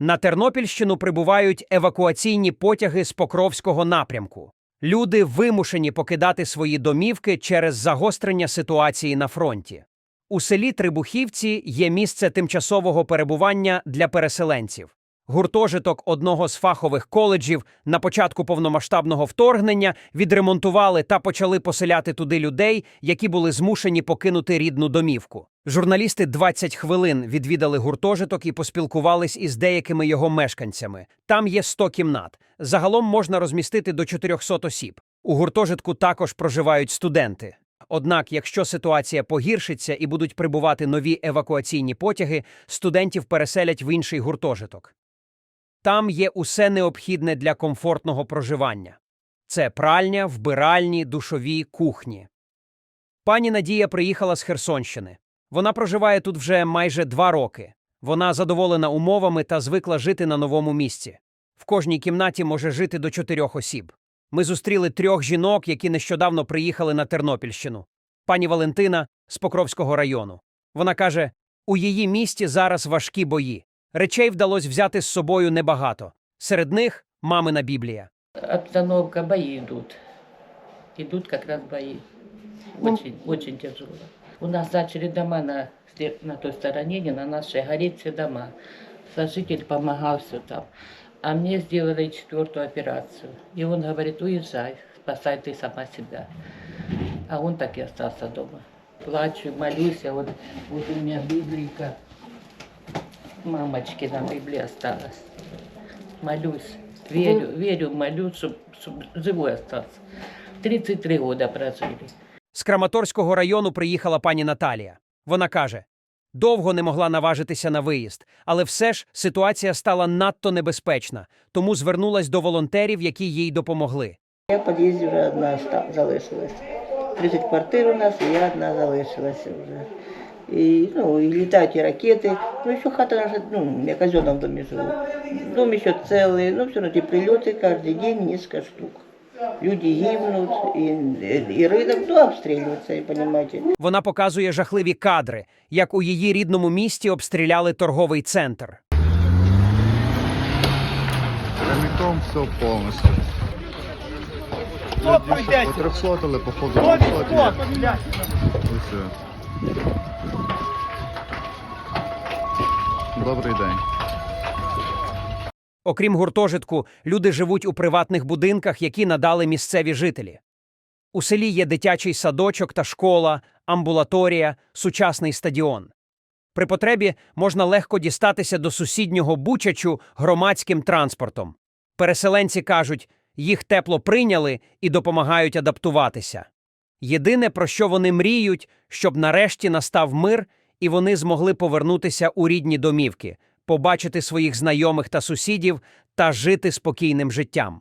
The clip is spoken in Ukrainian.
На Тернопільщину прибувають евакуаційні потяги з Покровського напрямку. Люди вимушені покидати свої домівки через загострення ситуації на фронті. У селі Трибухівці є місце тимчасового перебування для переселенців. Гуртожиток одного з фахових коледжів на початку повномасштабного вторгнення відремонтували та почали поселяти туди людей, які були змушені покинути рідну домівку. Журналісти 20 хвилин відвідали гуртожиток і поспілкувались із деякими його мешканцями. Там є 100 кімнат. Загалом можна розмістити до 400 осіб. У гуртожитку також проживають студенти. Однак, якщо ситуація погіршиться і будуть прибувати нові евакуаційні потяги, студентів переселять в інший гуртожиток. Там є усе необхідне для комфортного проживання: це пральня, вбиральні, душові, кухні. Пані Надія приїхала з Херсонщини. Вона проживає тут вже майже два роки. Вона задоволена умовами та звикла жити на новому місці. В кожній кімнаті може жити до чотирьох осіб. Ми зустріли трьох жінок, які нещодавно приїхали на Тернопільщину. Пані Валентина з Покровського району. Вона каже: у її місті зараз важкі бої. Речей вдалося взяти з собою небагато. Серед них мамина Біблія. Обстановка, бои идут. Идут как раз бои. Очень, очень тяжело. У нас начали дома на, на той стороне, не на нашей, гореть все дома. Сожитель помогал все там. А мне сделали четвертую операцию. И он говорит, уезжай, спасай ты сама себя. А он так и остался дома. Плачу, молюсь, а вот, вот у меня Библийка. Мамочки на Библии осталась. Молюсь, верю, верю, молюсь, чтобы, живой остался. 33 года прожили. З Краматорського району приїхала пані Наталія. Вона каже: довго не могла наважитися на виїзд, але все ж ситуація стала надто небезпечна, тому звернулась до волонтерів, які їй допомогли. Я в під'їзді вже одна ста- залишилась. 30 квартир у нас, і я одна залишилася вже І, ну, і літають і ракети. Ну, ще хата наша, ну, я казенна в домі живу. Дом еще целый, ну, все равно эти прилеты каждый день несколько штук. Люди гибнут, и, и рынок, ну, обстреливается, и понимаете. Вона показує жахливі кадри, як у її рідному місті обстріляли торговий центр. Прямиком все повністю. Надіюся, потрьохсотили, походу, двохсотили. І все. Добрий день. Окрім гуртожитку, люди живуть у приватних будинках, які надали місцеві жителі. У селі є дитячий садочок та школа, амбулаторія, сучасний стадіон. При потребі можна легко дістатися до сусіднього Бучачу громадським транспортом. Переселенці кажуть, їх тепло прийняли і допомагають адаптуватися. Єдине, про що вони мріють, щоб нарешті настав мир і вони змогли повернутися у рідні домівки, побачити своїх знайомих та сусідів та жити спокійним життям.